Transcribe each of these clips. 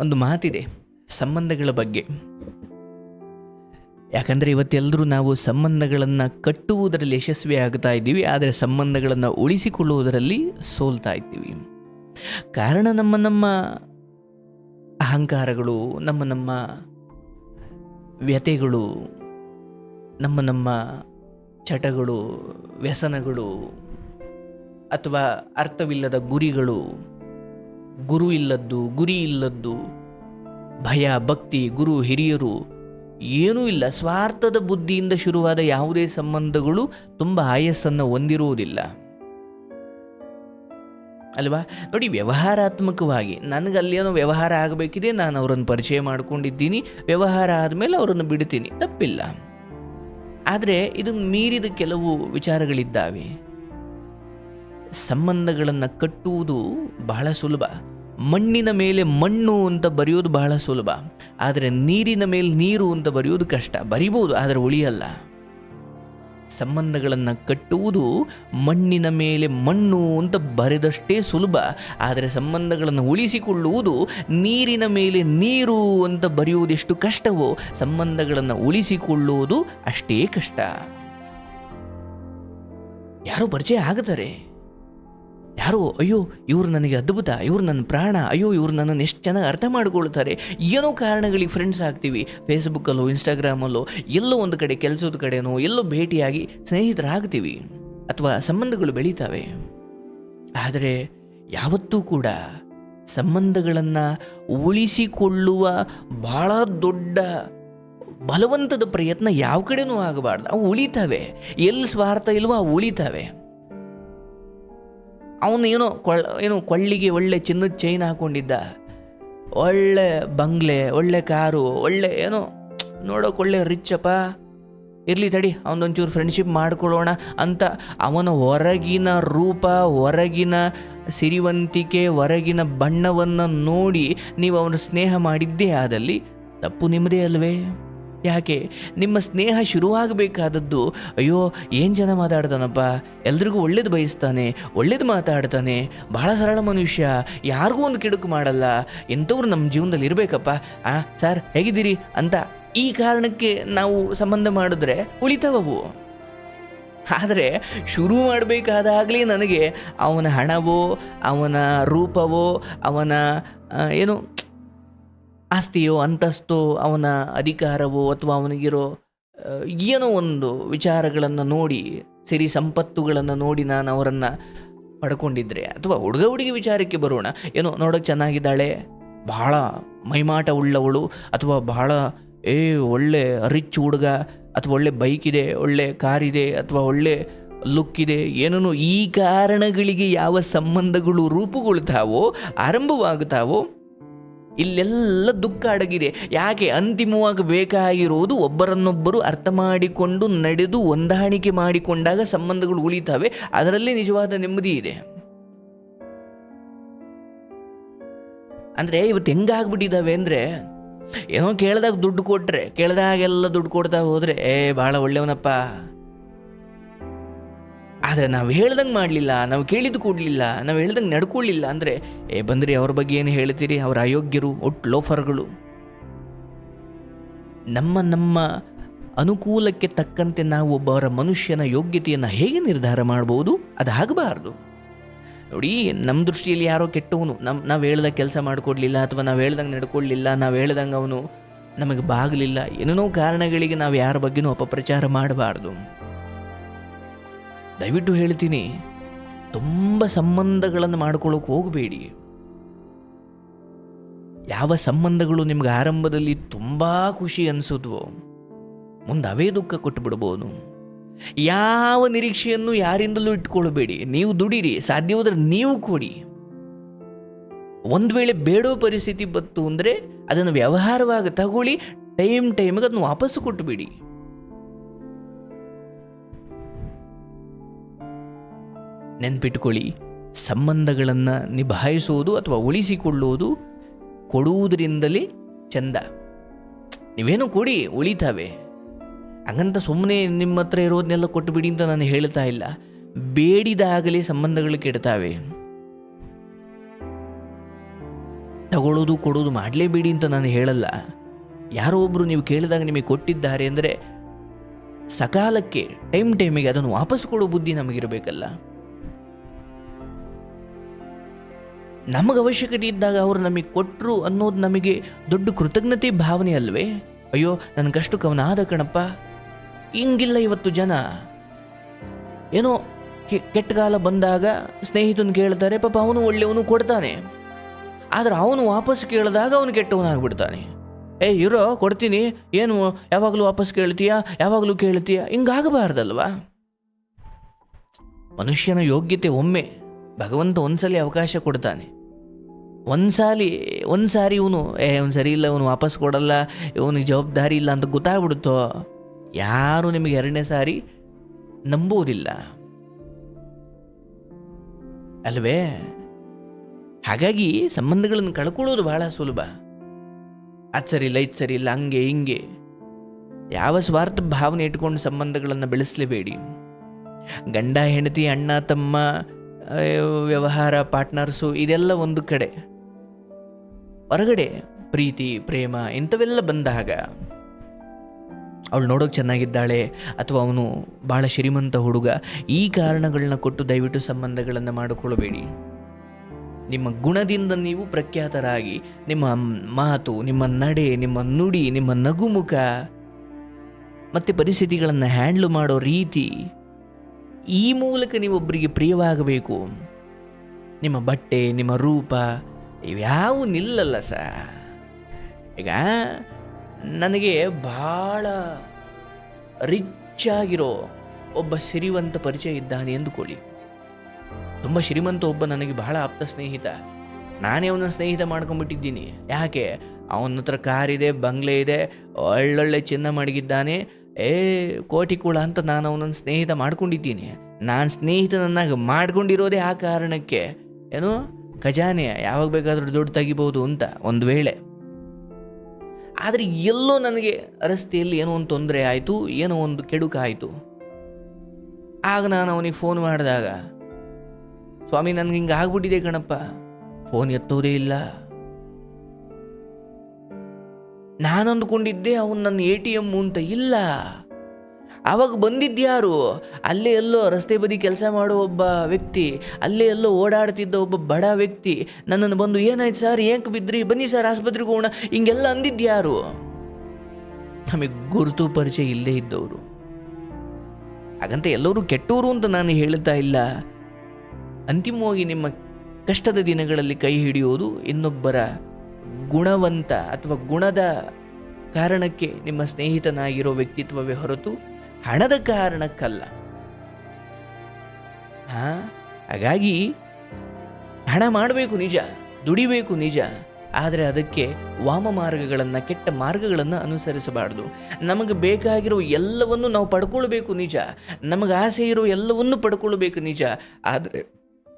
ಒಂದು ಮಾತಿದೆ, ಸಂಬಂಧಗಳ ಬಗ್ಗೆ. ಯಾಕಂದರೆ ಇವತ್ತೆಲ್ಲರೂ ನಾವು ಸಂಬಂಧಗಳನ್ನು ಕಟ್ಟುವುದರಲ್ಲಿ ಯಶಸ್ವಿ ಆಗ್ತಾ ಇದ್ದೀವಿ, ಆದರೆ ಸಂಬಂಧಗಳನ್ನು ಉಳಿಸಿಕೊಳ್ಳುವುದರಲ್ಲಿ ಸೋಲ್ತಾ ಇದ್ದೀವಿ. ಕಾರಣ ನಮ್ಮ ನಮ್ಮ ಅಹಂಕಾರಗಳು, ನಮ್ಮ ನಮ್ಮ ವ್ಯತೆಗಳು ನಮ್ಮ ನಮ್ಮ ಚಟಗಳು, ವ್ಯಸನಗಳು, ಅಥವಾ ಅರ್ಥವಿಲ್ಲದ ಗುರಿಗಳು ಗುರು ಇಲ್ಲದ್ದು, ಗುರಿ ಇಲ್ಲದ್ದು, ಭಯ, ಭಕ್ತಿ, ಗುರು, ಹಿರಿಯರು, ಏನೂ ಇಲ್ಲ. ಸ್ವಾರ್ಥದ ಬುದ್ಧಿಯಿಂದ ಶುರುವಾದ ಯಾವುದೇ ಸಂಬಂಧಗಳು ತುಂಬ ಆಯಸ್ಸನ್ನು ಹೊಂದಿರುವುದಿಲ್ಲ. ಅಲ್ವಾ? ನೋಡಿ, ವ್ಯವಹಾರಾತ್ಮಕವಾಗಿ ನನಗೆ ಅಲ್ಲೇನೋ ವ್ಯವಹಾರ ಆಗಬೇಕಿದೆ, ನಾನು ಅವರನ್ನು ಪರಿಚಯ ಮಾಡ್ಕೊಂಡಿದ್ದೀನಿ, ವ್ಯವಹಾರ ಆದಮೇಲೆ ಅವರನ್ನು ಬಿಡ್ತೀನಿ, ತಪ್ಪಿಲ್ಲ. ಆದರೆ ಇದನ್ನು ಮೀರಿದ ಕೆಲವು ವಿಚಾರಗಳಿದ್ದಾವೆ. ಸಂಬಂಧಗಳನ್ನು ಕಟ್ಟುವುದು ಬಹಳ ಸುಲಭ. ಮಣ್ಣಿನ ಮೇಲೆ ಮಣ್ಣು ಅಂತ ಬರೆಯೋದು ಬಹಳ ಸುಲಭ. ಆದರೆ ನೀರಿನ ಮೇಲೆ ನೀರು ಅಂತ ಬರೆಯೋದು ಕಷ್ಟ. ಬರಿಬೋದು, ಆದರೆ ಉಳಿಯಲ್ಲ. ಸಂಬಂಧಗಳನ್ನು ಕಟ್ಟುವುದು ಮಣ್ಣಿನ ಮೇಲೆ ಮಣ್ಣು ಅಂತ ಬರೆದಷ್ಟೇ ಸುಲಭ. ಆದರೆ ಸಂಬಂಧಗಳನ್ನು ಉಳಿಸಿಕೊಳ್ಳುವುದು ನೀರಿನ ಮೇಲೆ ನೀರು ಅಂತ ಬರೆಯುವುದೆಷ್ಟು ಕಷ್ಟವೋ, ಸಂಬಂಧಗಳನ್ನು ಉಳಿಸಿಕೊಳ್ಳುವುದು ಅಷ್ಟೇ ಕಷ್ಟ. ಯಾರೋ ಪರಿಚಯ ಆಗುತ್ತಾರೆ ಯಾರೋ, ಅಯ್ಯೋ, ಇವರು ನನಗೆ ಅದ್ಭುತ, ಇವರು ನನ್ನ ಪ್ರಾಣ, ಅಯ್ಯೋ, ಇವರು ನನ್ನನ್ನು ಎಷ್ಟು ಚೆನ್ನಾಗಿ ಅರ್ಥ ಮಾಡಿಕೊಳ್ತಾರೆ. ಏನೋ ಕಾರಣಗಳಿಗೆ ಫ್ರೆಂಡ್ಸ್ ಆಗ್ತೀವಿ. ಫೇಸ್ಬುಕ್ಕಲ್ಲೋ ಇನ್ಸ್ಟಾಗ್ರಾಮಲ್ಲೋ ಎಲ್ಲೋ ಒಂದು ಕಡೆ, ಕೆಲಸದ ಕಡೆನೋ, ಎಲ್ಲೋ ಭೇಟಿಯಾಗಿ ಸ್ನೇಹಿತರಾಗ್ತೀವಿ. ಅಥವಾ ಸಂಬಂಧಗಳು ಬೆಳೀತವೆ. ಆದರೆ ಯಾವತ್ತೂ ಕೂಡ ಸಂಬಂಧಗಳನ್ನು ಉಳಿಸಿಕೊಳ್ಳುವ ಭಾಳ ದೊಡ್ಡ ಬಲವಂತದ ಪ್ರಯತ್ನ ಯಾವ ಕಡೆನೂ ಆಗಬಾರ್ದು. ಅವು ಉಳಿತಾವೆ. ಎಲ್ಲಿ ಸ್ವಾರ್ಥ ಇಲ್ವೋ, ಅವು ಉಳಿತವೆ. ಅವನು ಏನೋ ಕೊಳ್ಳ, ಏನು ಕೊಳ್ಳಿಗೆ ಒಳ್ಳೆ ಚಿನ್ನದ ಚೈನ್ ಹಾಕೊಂಡಿದ್ದ. ಒಳ್ಳೆ ಬಂಗ್ಲೆ, ಒಳ್ಳೆ ಕಾರು, ಒಳ್ಳೆ ಏನೋ, ನೋಡೋಕೆ ಒಳ್ಳೆ ರಿಚ್ಚಪ್ಪ. ಇರಲಿ ತಡಿ, ಅವನೊಂಚೂರು ಫ್ರೆಂಡ್ಶಿಪ್ ಮಾಡ್ಕೊಳ್ಳೋಣ ಅಂತ ಅವನ ಹೊರಗಿನ ರೂಪ, ಹೊರಗಿನ ಸಿರಿವಂತಿಕೆ, ಹೊರಗಿನ ಬಣ್ಣವನ್ನು ನೋಡಿ ನೀವು ಅವನ ಸ್ನೇಹ ಮಾಡಿದ್ದೇ ಆದಲ್ಲಿ ತಪ್ಪು ನಿಮ್ಮದೇ ಅಲ್ವೇ? ಯಾಕೆ ನಿಮ್ಮ ಸ್ನೇಹ ಶುರುವಾಗಬೇಕಾದದ್ದು, ಅಯ್ಯೋ, ಏನು ಜನ ಮಾತಾಡ್ತಾನಪ್ಪ? ಎಲ್ರಿಗೂ ಒಳ್ಳೇದು ಬಯಸ್ತಾನೆ, ಒಳ್ಳೇದು ಮಾತಾಡ್ತಾನೆ. ಭಾಳ ಸರಳ ಮನುಷ್ಯ, ಯಾರಿಗೂ ಒಂದು ಕೆಡುಕು ಮಾಡಲ್ಲ. ಎಂಥವ್ರು ನಮ್ಮ ಜೀವನದಲ್ಲಿ ಇರಬೇಕಪ್ಪ. ಆ, ಸರ್, ಹೇಗಿದ್ದೀರಿ? ಅಂತ ಈ ಕಾರಣಕ್ಕೆ ನಾವು ಸಂಬಂಧ ಮಾಡಿದ್ರೆ ಉಳಿತವವು. ಆದರೆ, ಶುರು ಮಾಡಬೇಕಾದಾಗಲೇ ನನಗೆ ಅವನ ಹಣವೋ, ಅವನ ರೂಪವೋ, ಅವನ ಏನು ಆಸ್ತಿಯೋ, ಅಂತಸ್ತೋ, ಅವನ ಅಧಿಕಾರವೋ ಅಥವಾ ಅವನಿಗಿರೋ ಏನೋ ಒಂದು ವಿಚಾರಗಳನ್ನು ನೋಡಿ, ಸಿರಿ ಸಂಪತ್ತುಗಳನ್ನು ನೋಡಿ ನಾನು ಅವರನ್ನು ಪಡ್ಕೊಂಡಿದ್ರೆ ಅಥವಾ ಹುಡುಗ ಹುಡುಗಿ ವಿಚಾರಕ್ಕೆ ಬರೋಣ. ಏನೋ ನೋಡೋಕೆ ಚೆನ್ನಾಗಿದ್ದಾಳೆ ಬಹಳ ಮೈಮಾಟ ಉಳ್ಳವಳು ಅಥವಾ ಬಹಳ ಏ, ಒಳ್ಳೆ ರಿಚ್ ಹುಡುಗ ಅಥವಾ ಒಳ್ಳೆ ಬೈಕ್ ಇದೆ, ಒಳ್ಳೆ ಕಾರ್ ಇದೆ ಅಥವಾ ಒಳ್ಳೆ ಲುಕ್ ಇದೆ ಏನೋ ಈ ಕಾರಣಗಳಿಗೆ ಯಾವ ಸಂಬಂಧಗಳು ರೂಪುಗೊಳ್ತಾವೋ, ಆರಂಭವಾಗುತ್ತಾವೋ ಇಲ್ಲೆಲ್ಲ ದುಃಖ ಅಡಗಿದೆ. ಯಾಕೆ ಅಂತಿಮವಾಗಿ ಬೇಕಾಗಿರುವುದು ಒಬ್ಬರನ್ನೊಬ್ಬರು ಅರ್ಥ ಮಾಡಿಕೊಂಡು ನಡೆದು ಹೊಂದಾಣಿಕೆ ಮಾಡಿಕೊಂಡಾಗ ಸಂಬಂಧಗಳು ಉಳಿತಾವೆ. ಅದರಲ್ಲಿ ನಿಜವಾದ ನೆಮ್ಮದಿ ಇದೆ. ಅಂದರೆ ಇವತ್ತು ಹೆಂಗಾಗ್ಬಿಟ್ಟಿದ್ದಾವೆ ಅಂದರೆ ಏನೋ ಕೇಳಿದಾಗ ದುಡ್ಡು ಕೊಟ್ಟರೆ ಕೇಳಿದಾಗೆಲ್ಲ ದುಡ್ಡು ಕೊಡ್ತಾ ಹೋದರೆ, ಏ, ಭಾಳ ಒಳ್ಳೆಯವನಪ್ಪ ಆದರೆ ನಾವು ಹೇಳ್ದಂಗೆ ಮಾಡಲಿಲ್ಲ, ನಾವು ಕೇಳಿದ್ದು ಕೂಡಲಿಲ್ಲ, ನಾವು ಹೇಳ್ದಂಗೆ ನಡ್ಕೊಳ್ಳಿಲ್ಲ ಅಂದರೆ, ಏ ಬಂದ್ರಿ ಅವ್ರ ಬಗ್ಗೆ ಏನು ಹೇಳ್ತೀರಿ? ಅವ್ರ ಅಯೋಗ್ಯರು ಒಟ್ಟು ಲೋಫರ್ಗಳು. ನಮ್ಮ ನಮ್ಮ ಅನುಕೂಲಕ್ಕೆ ತಕ್ಕಂತೆ ನಾವು ಒಬ್ಬರ ಮನುಷ್ಯನ ಯೋಗ್ಯತೆಯನ್ನು ಹೇಗೆ ನಿರ್ಧಾರ ಮಾಡ್ಬೋದು? ಅದು ಆಗಬಾರ್ದು. ನೋಡಿ ನಮ್ಮ ದೃಷ್ಟಿಯಲ್ಲಿ ಯಾರೋ ಕೆಟ್ಟವನು. ನಮ್ಮ ನಾವು ಹೇಳ್ದಾಗ ಕೆಲಸ ಮಾಡಿಕೊಡ್ಲಿಲ್ಲ ಅಥವಾ ನಾವು ಹೇಳ್ದಂಗೆ ನಡ್ಕೊಳ್ಳಿಲ್ಲ ನಾವು ಹೇಳ್ದಂಗೆ ಅವನು ನಮಗೆ ಬಾಗಲಿಲ್ಲ, ಏನೇನೋ ಕಾರಣಗಳಿಗೆ ನಾವು ಯಾರ ಬಗ್ಗೆನೂ ಅಪಪ್ರಚಾರ ಮಾಡಬಾರ್ದು. ದಯವಿಟ್ಟು ಹೇಳ್ತೀನಿ, ತುಂಬ ಸಂಬಂಧಗಳನ್ನು ಮಾಡ್ಕೊಳ್ಳೋಕೆ ಹೋಗಬೇಡಿ. ಯಾವ ಸಂಬಂಧಗಳು ನಿಮ್ಗೆ ಆರಂಭದಲ್ಲಿ ತುಂಬ ಖುಷಿ ಅನಿಸಿದ್ವೋ, ಮುಂದೆ ಅವೇ ದುಃಖ ಕೊಟ್ಟು ಬಿಡ್ಬೋದು ಯಾವ ನಿರೀಕ್ಷೆಯನ್ನು ಯಾರಿಂದಲೂ ಇಟ್ಕೊಳ್ಬೇಡಿ, ನೀವು ದುಡಿರಿ ಸಾಧ್ಯವಾದ್ರೆ ನೀವು ಕೊಡಿ. ಒಂದು ವೇಳೆ ಬೇಡೋ ಪರಿಸ್ಥಿತಿ ಬಂತು ಅಂದರೆ ಅದನ್ನು ವ್ಯವಹಾರವಾಗಿ ತಗೊಳ್ಳಿ, ಟೈಮ್ ಟೈಮಿಗೆ ಅದನ್ನು ವಾಪಸ್ಸು ಕೊಟ್ಟುಬಿಡಿ ನೆನ್ಪಿಟ್ಕೊಳ್ಳಿ. ಸಂಬಂಧಗಳನ್ನು ನಿಭಾಯಿಸುವುದು ಅಥವಾ ಉಳಿಸಿಕೊಳ್ಳುವುದು ಕೊಡುವುದರಿಂದಲೇ ಚಂದ. ನೀವೇನು ಕೊಡಿ, ಉಳಿತಾವೆ. ಹಂಗಂತ ಸುಮ್ಮನೆ ನಿಮ್ಮ ಹತ್ರ ಇರೋದನ್ನೆಲ್ಲ ಕೊಟ್ಟುಬಿಡಿ ಅಂತ ನಾನು ಹೇಳ್ತಾ ಇಲ್ಲ. ಬೇಡಿದಾಗಲೇ ಸಂಬಂಧಗಳು ಕೆಡ್ತಾವೆ. ತಗೊಳ್ಳೋದು, ಕೊಡೋದು ಮಾಡಲೇಬೇಡಿ ಅಂತ ನಾನು ಹೇಳಲ್ಲ. ಯಾರೋ ಒಬ್ಬರು ನೀವು ಕೇಳಿದಾಗ ನಿಮಗೆ ಕೊಟ್ಟಿದ್ದಾರೆ ಅಂದರೆ ಸಕಾಲಕ್ಕೆ, ಟೈಮ್ ಟೈಮಿಗೆ ಅದನ್ನು ವಾಪಸ್ ಕೊಡೋ ಬುದ್ಧಿ ನಮಗಿರಬೇಕಲ್ಲ. ನಮಗೆ ಅವಶ್ಯಕತೆ ಇದ್ದಾಗ ಅವರು ನಮಗೆ ಕೊಟ್ಟರು ಅನ್ನೋದು ನಮಗೆ ದೊಡ್ಡ ಕೃತಜ್ಞತೆ ಭಾವನೆ ಅಲ್ವೇ? ಅಯ್ಯೋ ನನ್ನ ಕವನ ಆದ ಕಣಪ್ಪ. ಹಿಂಗಿಲ್ಲ ಇವತ್ತು ಜನ. ಏನೋ ಕೆ- ಕೆಟ್ಟ ಕಾಲ ಬಂದಾಗ ಸ್ನೇಹಿತನ ಕೇಳ್ತಾರೆ, ಪಾಪ ಅವನು ಒಳ್ಳೆಯವನು ಕೊಡ್ತಾನೆ. ಆದರೆ ಅವನು ವಾಪಸ್ ಕೇಳಿದಾಗ ಅವನು ಕೆಟ್ಟವನಾಗ್ಬಿಡ್ತಾನೆ. ಏ, ಇರೋ, ಕೊಡ್ತೀನಿ. ಏನು, ಯಾವಾಗಲೂ ವಾಪಸ್ ಕೇಳ್ತೀಯಾ? ಯಾವಾಗಲೂ ಕೇಳ್ತೀಯಾ? ಹಿಂಗಾಗಬಾರ್ದಲ್ವಾ? ಮನುಷ್ಯನ ಯೋಗ್ಯತೆ ಒಮ್ಮೆ. ಭಗವಂತ ಒಂದ್ಸಲಿ ಅವಕಾಶ ಕೊಡ್ತಾನೆ. ಒಂದ್ಸಾಲಿ ಒಂದು ಸಾರಿ ಇವನು, ಏ ಅವ್ನು ಸರಿ ಇಲ್ಲ, ಇವನು ವಾಪಸ್ ಕೊಡಲ್ಲ, ಇವನಿಗೆ ಜವಾಬ್ದಾರಿ ಇಲ್ಲ ಅಂತ ಗೊತ್ತಾಗ್ಬಿಡುತ್ತೋ? ಯಾರು ನಿಮಗೆ ಎರಡನೇ ಸಾರಿ ನಂಬುವುದಿಲ್ಲ. ಅಲ್ವೇ? ಹಾಗಾಗಿ ಸಂಬಂಧಗಳನ್ನು ಕಳ್ಕೊಳ್ಳೋದು ಬಹಳ ಸುಲಭ. ಅದು ಸರಿ ಇಲ್ಲ, ಇದು ಸರಿ ಇಲ್ಲ, ಹಂಗೆ, ಹಿಂಗೆ. ಯಾವ ಸ್ವಾರ್ಥ ಭಾವನೆ ಇಟ್ಕೊಂಡು ಸಂಬಂಧಗಳನ್ನು ಬೆಳೆಸಲೇಬೇಡಿ. ಗಂಡ, ಹೆಂಡತಿ, ಅಣ್ಣ, ತಮ್ಮ ವ್ಯವಹಾರ, ಪಾರ್ಟ್ನರ್ಸು, ಇದೆಲ್ಲ ಒಂದು ಕಡೆ. ಹೊರಗಡೆ ಪ್ರೀತಿ, ಪ್ರೇಮ ಇಂಥವೆಲ್ಲ ಬಂದಾಗ ಅವಳು ನೋಡೋಕೆ ಚೆನ್ನಾಗಿದ್ದಾಳೆ ಅಥವಾ ಅವನು ಭಾಳ ಶ್ರೀಮಂತ ಹುಡುಗ, ಈ ಕಾರಣಗಳನ್ನ ಕೊಟ್ಟು ದಯವಿಟ್ಟು ಸಂಬಂಧಗಳನ್ನು ಮಾಡಿಕೊಳ್ಳಬೇಡಿ. ನಿಮ್ಮ ಗುಣದಿಂದ ನೀವು ಪ್ರಖ್ಯಾತರಾಗಿ, ನಿಮ್ಮ ಮಾತು, ನಿಮ್ಮ ನಡೆ, ನಿಮ್ಮ ನುಡಿ, ನಿಮ್ಮ ನಗುಮುಖ, ಮತ್ತು ಪರಿಸ್ಥಿತಿಗಳನ್ನು ಹ್ಯಾಂಡ್ಲ್ ಮಾಡೋ ರೀತಿ ಈ ಮೂಲಕ ನೀವು ಒಬ್ಬರಿಗೆ ಪ್ರಿಯವಾಗಬೇಕು. ನಿಮ್ಮ ಬಟ್ಟೆ, ನಿಮ್ಮ ರೂಪ ಇವ್ಯಾವು ನಿಲ್ಲಲ್ಲ ಸ ಈಗ ನನಗೆ ಭಾಳ ರಿಚ್ ಆಗಿರೋ ಒಬ್ಬ ಸಿರಿವಂತ ಪರಿಚಯ ಇದ್ದಾನೆ ಎಂದುಕೊಳ್ಳಿ. ತುಂಬ ಶ್ರೀಮಂತ ಒಬ್ಬ ನನಗೆ ಬಹಳ ಆಪ್ತ ಸ್ನೇಹಿತ. ನಾನೇ ಅವನ ಸ್ನೇಹಿತ ಮಾಡ್ಕೊಂಡ್ಬಿಟ್ಟಿದ್ದೀನಿ. ಯಾಕೆ? ಅವನ ಹತ್ರ ಕಾರಿದೆ, ಬಂಗ್ಲೆ ಇದೆ, ಒಳ್ಳೊಳ್ಳೆ ಚಿನ್ನ ಮಡಗಿದ್ದಾನೆ. ಏ, ಕೋಟಿ ಕುಳ ಅಂತ ನಾನು ಅವನನ್ನು ಸ್ನೇಹಿತ ಮಾಡ್ಕೊಂಡಿದ್ದೀನಿ. ನಾನು ಸ್ನೇಹಿತನನ್ನಾಗಿ ಮಾಡ್ಕೊಂಡಿರೋದೇ ಆ ಕಾರಣಕ್ಕೆ. ಏನು? ಖಜಾನೆ, ಯಾವಾಗ ಬೇಕಾದರೂ ದುಡ್ಡು ತೆಗಿಬೋದು ಅಂತ, ಒಂದು ವೇಳೆ. ಆದರೆ ಎಲ್ಲೋ ನನಗೆ ರಸ್ತೆಯಲ್ಲಿ ಏನೋ ಒಂದು ತೊಂದರೆ ಆಯಿತು, ಏನೋ ಒಂದು ಕೆಡುಕಾಯಿತು ಆಗ ನಾನು ಅವನಿಗೆ ಫೋನ್ ಮಾಡಿದಾಗ, ಸ್ವಾಮಿ, ನನಗೆ ಹಿಂಗೆ ಆಗ್ಬಿಟ್ಟಿದೆ ಕಣಪ್ಪ. ಫೋನ್ ಎತ್ತೋದೇ ಇಲ್ಲ. ನಾನು ಅಂದ್ಕೊಂಡಿದ್ದೆ ಅವನು ನನ್ನ ಎ ಟಿ ಎಂ ಅಂತ. ಇಲ್ಲ. ಆವಾಗ ಬಂದಿದ್ಯಾರು ಅಲ್ಲೇ ಎಲ್ಲೋ ರಸ್ತೆ ಬದಿ ಕೆಲಸ ಮಾಡೋ ಒಬ್ಬ ವ್ಯಕ್ತಿ, ಅಲ್ಲೇ ಎಲ್ಲೋ ಓಡಾಡ್ತಿದ್ದ ಒಬ್ಬ ಬಡ ವ್ಯಕ್ತಿ. ನನ್ನನ್ನು ಬಂದು, ಏನಾಯ್ತು ಸರ್? ಏಕೆ ಬಿದ್ರಿ ಬನ್ನಿ ಸರ್, ಆಸ್ಪತ್ರೆಗೆ ಹೋಗೋಣ. ಹಿಂಗೆಲ್ಲ ಅಂದಿದ್ಯಾರು ನಮಗೆ ಗುರುತು ಪರಿಚಯ ಇಲ್ಲದೆ ಇದ್ದವರು. ಹಾಗಂತ ಎಲ್ಲರೂ ಕೆಟ್ಟವರು ಅಂತ ನಾನು ಹೇಳ್ತಾ ಇಲ್ಲ. ಅಂತಿಮವಾಗಿ ನಿಮ್ಮ ಕಷ್ಟದ ದಿನಗಳಲ್ಲಿ ಕೈ ಹಿಡಿಯೋದು ಇನ್ನೊಬ್ಬರ ಗುಣವಂತ ಅಥವಾ ಗುಣದ ಕಾರಣಕ್ಕೆ ನಿಮ್ಮ ಸ್ನೇಹಿತನಾಗಿರೋ ವ್ಯಕ್ತಿತ್ವವೇ ಹೊರತು ಹಣದ ಕಾರಣಕ್ಕಲ್ಲ. ಹಾಗಾಗಿ ಹಣ ಮಾಡಬೇಕು ನಿಜ, ದುಡಿಬೇಕು ನಿಜ, ಆದರೆ ಅದಕ್ಕೆ ವಾಮ ಮಾರ್ಗಗಳನ್ನು, ಕೆಟ್ಟ ಮಾರ್ಗಗಳನ್ನು ಅನುಸರಿಸಬಾರ್ದು. ನಮಗೆ ಬೇಕಾಗಿರೋ ಎಲ್ಲವನ್ನು ನಾವು ಪಡ್ಕೊಳ್ಬೇಕು ನಿಜ ನಮಗೆ ಆಸೆ ಇರೋ ಎಲ್ಲವನ್ನು ಪಡ್ಕೊಳ್ಬೇಕು ನಿಜ, ಆದರೆ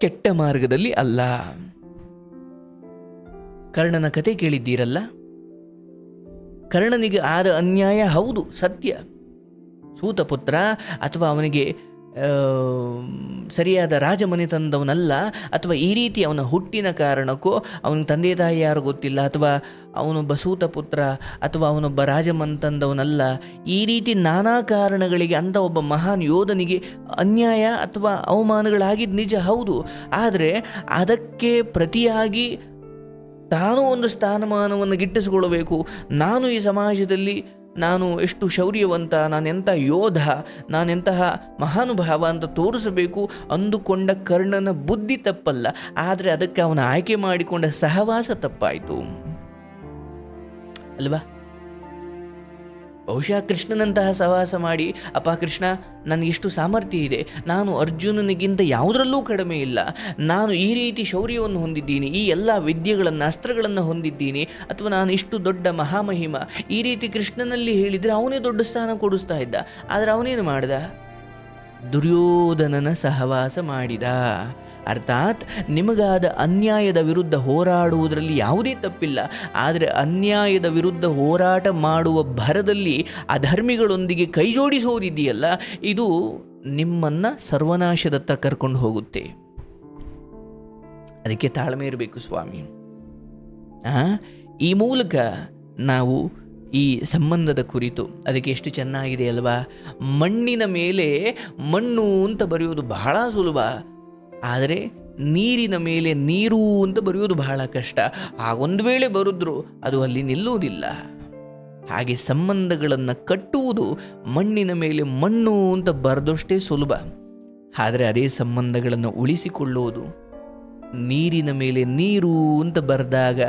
ಕೆಟ್ಟ ಮಾರ್ಗದಲ್ಲಿ ಅಲ್ಲ. ಕರ್ಣನ ಕತೆ ಕೇಳಿದ್ದೀರಲ್ಲ? ಕರ್ಣನಿಗೆ ಆದ ಅನ್ಯಾಯ ಹೌದು, ಸತ್ಯ. ಸೂತಪುತ್ರ ಅಥವಾ ಅವನಿಗೆ ಸರಿಯಾದ ರಾಜಮನೆ ತಂದವನಲ್ಲ, ಅಥವಾ ಈ ರೀತಿ ಅವನ ಹುಟ್ಟಿನ ಕಾರಣಕ್ಕೋ ಅವನ ತಂದೆ ತಾಯಿ ಯಾರು ಗೊತ್ತಿಲ್ಲ, ಅಥವಾ ಅವನೊಬ್ಬ ಸೂತ ಪುತ್ರ ಅಥವಾ ಅವನೊಬ್ಬ ರಾಜಮನ್ ತಂದವನಲ್ಲ, ಈ ರೀತಿ ನಾನಾ ಕಾರಣಗಳಿಗೆ ಅಂಥ ಒಬ್ಬ ಮಹಾನ್ ಯೋಧನಿಗೆ ಅನ್ಯಾಯ ಅಥವಾ ಅವಮಾನಗಳಾಗಿದ್ದು ನಿಜ ಹೌದು. ಆದರೆ ಅದಕ್ಕೆ ಪ್ರತಿಯಾಗಿ ತಾನು ಒಂದು ಸ್ಥಾನಮಾನವನ್ನು ಗಿಟ್ಟಿಸಿಕೊಳ್ಳಬೇಕು. ನಾನು ಈ ಸಮಾಜದಲ್ಲಿ ನಾನು ಎಷ್ಟು ಶೌರ್ಯವಂತ ನಾನೆಂಥ ಯೋಧ ನಾನೆಂತಹ ಮಹಾನುಭಾವ ಅಂತ ತೋರಿಸಬೇಕು ಅಂದುಕೊಂಡ ಕರ್ಣನ ಬುದ್ಧಿ ತಪ್ಪಲ್ಲ. ಆದರೆ ಅದಕ್ಕೆ ಅವನ ಆಯ್ಕೆ ಮಾಡಿಕೊಂಡ ಸಹವಾಸ ತಪ್ಪಾಯಿತು. ಅಲ್ವಾ? ಬಹುಶಃ ಕೃಷ್ಣನಂತಹ ಸಹವಾಸ ಮಾಡಿ, ಅಪ್ಪ ಕೃಷ್ಣ ನನಗಿಷ್ಟು ಸಾಮರ್ಥ್ಯ ಇದೆ. ನಾನು ಅರ್ಜುನನಿಗಿಂತ ಯಾವುದರಲ್ಲೂ ಕಡಿಮೆ ಇಲ್ಲ. ನಾನು ಈ ರೀತಿ ಶೌರ್ಯವನ್ನು ಹೊಂದಿದ್ದೀನಿ, ಈ ಎಲ್ಲ ವಿದ್ಯೆಗಳನ್ನು, ಅಸ್ತ್ರಗಳನ್ನು ಹೊಂದಿದ್ದೀನಿ. ಅಥವಾ ನಾನು ಇಷ್ಟು ದೊಡ್ಡ ಮಹಾಮಹಿಮ. ಈ ರೀತಿ ಕೃಷ್ಣನಲ್ಲಿ ಹೇಳಿದರೆ ಅವನೇ ದೊಡ್ಡ ಸ್ಥಾನ ಕೊಡಿಸ್ತಾ ಇದ್ದ. ಆದರೆ ಅವನೇನು ಮಾಡ್ದ? ದುರ್ಯೋಧನನ ಸಹವಾಸ ಮಾಡಿದ. ಅರ್ಥಾತ್ ನಿಮಗಾದ ಅನ್ಯಾಯದ ವಿರುದ್ಧ ಹೋರಾಡುವುದರಲ್ಲಿ ಯಾವುದೇ ತಪ್ಪಿಲ್ಲ. ಆದರೆ ಅನ್ಯಾಯದ ವಿರುದ್ಧ ಹೋರಾಟ ಮಾಡುವ ಭರದಲ್ಲಿ ಅಧರ್ಮಿಗಳೊಂದಿಗೆ ಕೈಜೋಡಿಸುವುದಿದೆಯಲ್ಲ ಇದು ನಿಮ್ಮನ್ನು ಸರ್ವನಾಶದತ್ತ ಕರ್ಕೊಂಡು ಹೋಗುತ್ತೆ. ಅದಕ್ಕೆ ತಾಳ್ಮೆ ಇರಬೇಕು ಸ್ವಾಮಿ? ಈ ಮೂಲಕ ನಾವು ಈ ಸಂಬಂಧದ ಕುರಿತು, ಅದಕ್ಕೆ ಎಷ್ಟು ಚೆನ್ನಾಗಿದೆ ಅಲ್ವಾ? ಮಣ್ಣಿನ ಮೇಲೆ ಮಣ್ಣು ಅಂತ ಬರೆಯೋದು ಬಹಳ ಸುಲಭ. ಆದರೆ ನೀರಿನ ಮೇಲೆ ನೀರು ಅಂತ ಬರೆಯೋದು ಬಹಳ ಕಷ್ಟ. ಆಗೊಂದು ವೇಳೆ ಬರೆದ್ರು ಅದು ಅಲ್ಲಿ ನಿಲ್ಲುವುದಿಲ್ಲ. ಹಾಗೆ ಸಂಬಂಧಗಳನ್ನು ಕಟ್ಟುವುದು ಮಣ್ಣಿನ ಮೇಲೆ ಮಣ್ಣು ಅಂತ ಬರೆದಷ್ಟೇ ಸುಲಭ. ಆದರೆ ಅದೇ ಸಂಬಂಧಗಳನ್ನು ಉಳಿಸಿಕೊಳ್ಳುವುದು ನೀರಿನ ಮೇಲೆ ನೀರು ಅಂತ ಬರೆದಾಗ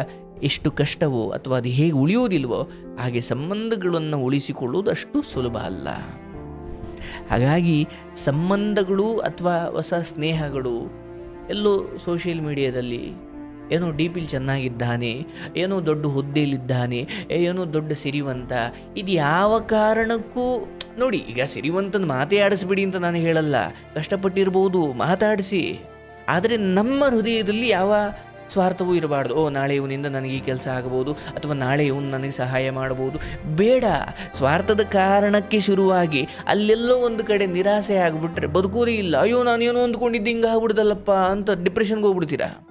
ಎಷ್ಟು ಕಷ್ಟವೋ ಅಥವಾ ಅದು ಹೇಗೆ ಉಳಿಯೋದಿಲ್ವೋ ಹಾಗೆ ಸಂಬಂಧಗಳನ್ನು ಉಳಿಸಿಕೊಳ್ಳುವುದು ಅಷ್ಟು ಸುಲಭ ಅಲ್ಲ. ಹಾಗಾಗಿ ಸಂಬಂಧಗಳು ಅಥವಾ ಹೊಸ ಸ್ನೇಹಗಳು ಎಲ್ಲೋ ಸೋಷಿಯಲ್ ಮೀಡಿಯಾದಲ್ಲಿ ಏನೋ ಡಿ ಪಿಲ್ ಚೆನ್ನಾಗಿದ್ದಾನೆ, ಏನೋ ದೊಡ್ಡ ಹುದ್ದೆಯಲ್ಲಿದ್ದಾನೆ, ಏನೋ ದೊಡ್ಡ ಸಿರಿವಂತ, ಇದು ಯಾವ ಕಾರಣಕ್ಕೂ ನೋಡಿ, ಈಗ ಸಿರಿವಂತನ ಮಾತೇ ಆಡಿಸ್ಬಿಡಿ ಅಂತ ನಾನು ಹೇಳಲ್ಲ. ಕಷ್ಟಪಟ್ಟಿರ್ಬೋದು, ಮಾತಾಡಿಸಿ. ಆದರೆ ನಮ್ಮ ಹೃದಯದಲ್ಲಿ ಯಾವ ಸ್ವಾರ್ಥವೂ ಇರಬಾರ್ದು. ಓ, ನಾಳೆ ಇವನಿಂದ ನನಗೆ ಈ ಕೆಲಸ ಆಗಬಹುದು, ಅಥವಾ ನಾಳೆ ಇವನು ನನಗೆ ಸಹಾಯ ಮಾಡಬಹುದು. ಬೇಡ. ಸ್ವಾರ್ಥದ ಕಾರಣಕ್ಕೆ ಶುರುವಾಗಿ ಅಲ್ಲೆಲ್ಲೋ ಒಂದು ಕಡೆ ನಿರಾಸೆ ಆಗಿಬಿಟ್ರೆ ಬದುಕೋದೇ ಇಲ್ಲ. ಅಯ್ಯೋ ನಾನೇನೋ ಅಂದ್ಕೊಂಡಿದ್ದು, ಹಿಂಗೆ ಆಗ್ಬಿಡ್ದಲ್ಲಪ್ಪ ಅಂತ ಡಿಪ್ರೆಷನ್ಗೆ ಹೋಗ್ಬಿಡ್ತೀರಾ?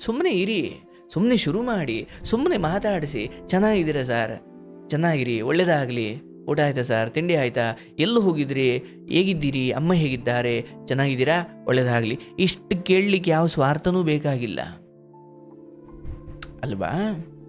ಸುಮ್ಮನೆ ಇರಿ. ಸುಮ್ಮನೆ ಶುರು ಮಾಡಿ. ಸುಮ್ಮನೆ ಮಾತಾಡಿಸಿ. ಚೆನ್ನಾಗಿದ್ದೀರಾ ಸರ್? ಚೆನ್ನಾಗಿರಿ. ಒಳ್ಳೇದಾಗಲಿ. ಊಟ ಆಯ್ತಾ ಸರ್, ತಿಂಡಿ ಆಯ್ತಾ? ಎಲ್ಲೂ ಹೋಗಿದ್ರಿ? ಹೇಗಿದ್ದೀರಿ? ಅಮ್ಮ ಹೇಗಿದ್ದಾರೆ? ಚೆನ್ನಾಗಿದ್ದೀರಾ? ಒಳ್ಳೇದಾಗಲಿ. ಇಷ್ಟು ಕೇಳಲಿಕ್ಕೆ ಯಾವ ಸ್ವಾರ್ಥನೂ ಬೇಕಾಗಿಲ್ಲ. ಅಲ್ವಾ?